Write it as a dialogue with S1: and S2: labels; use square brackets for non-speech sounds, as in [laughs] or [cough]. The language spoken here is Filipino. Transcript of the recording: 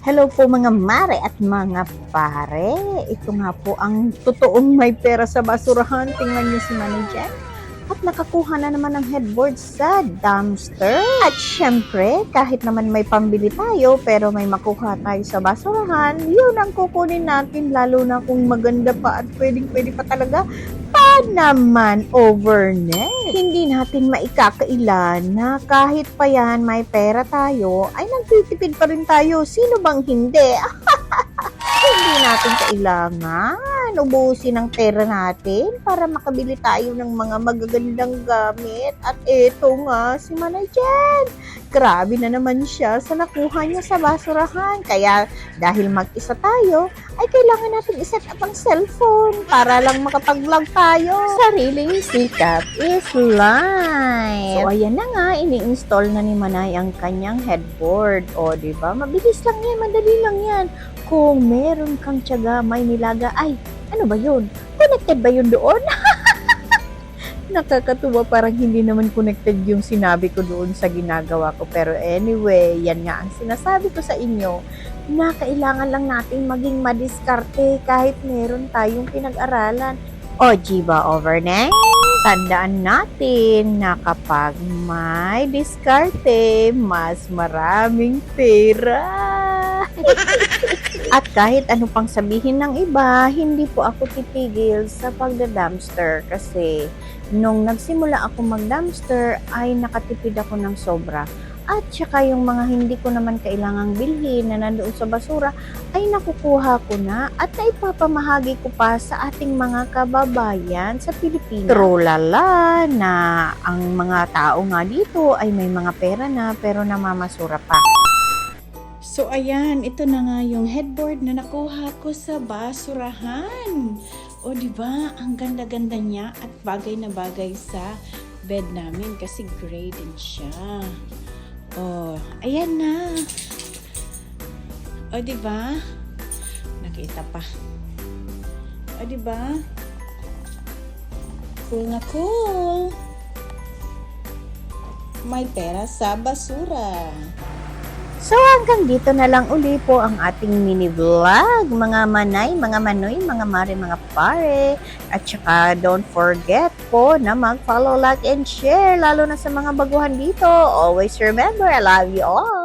S1: Hello po mga mare at mga pare. Ito nga po ang totoong may pera sa basurahan. Tingnan niyo si Manny Jen. At nakakuha na naman ng headboard sa dumpster. At syempre, kahit naman may pambili tayo, pero may makuha tayo sa basurahan, yun ang kukunin natin, lalo na kung maganda pa at pwedeng pwede pa talaga, pa naman overnight. Hindi natin maikakailan na kahit pa yan may pera tayo, ay nagtitipid pa rin tayo. Sino bang hindi? [laughs] hindi natin kailangan ubusin ang pera natin para makabili tayo ng mga magagandang gamit. At eto nga, si Manay Jen. Grabe na naman siya sa nakuha niya sa basurahan. Kaya dahil mag-isa tayo, ay kailangan natin iset up ang cellphone para lang makapag-vlog tayo. Sariling sikap is life. So, ayan na nga, ini-install na ni Manay ang kanyang headboard. O, di ba? Mabilis lang yan, madali lang yan. Kung meron kang tiyaga, may nilaga, ay, ano ba yun? Connected ba yun doon? [laughs] Nakakatuwa parang hindi naman connected yung sinabi ko doon sa ginagawa ko. Pero anyway, yan nga ang sinasabi ko sa inyo na kailangan lang natin maging madiskarte kahit meron tayong pinag-aralan. O, Jiba Overnight, tandaan natin na kapag may diskarte, mas maraming pera. [laughs] At kahit ano pang sabihin ng iba, hindi po ako titigil sa pagda-dumpster kasi nung nagsimula ako mag-dumpster ay nakatipid ako ng sobra. At saka yung mga hindi ko naman kailangang bilhin na nandoon sa basura ay nakukuha ko na at naipapamahagi ko pa sa ating mga kababayan sa Pilipinas. Trolala na ang mga tao nga dito ay may mga pera na pero namamasura pa.
S2: So ayan, ito na nga yung headboard na nakuha ko sa basurahan. O di ba, ang ganda-ganda niya at bagay na bagay sa bed namin kasi gray din siya. Oh, ayan na. O di ba? Nakita pa. O di ba? Cool na cool. May pera sa basura.
S1: So hanggang dito na lang uli po ang ating mini vlog, mga manay, mga manoy, mga mare, mga pare. At saka don't forget po na mag-follow, like, and share, lalo na sa mga baguhan dito. Always remember, I love you all.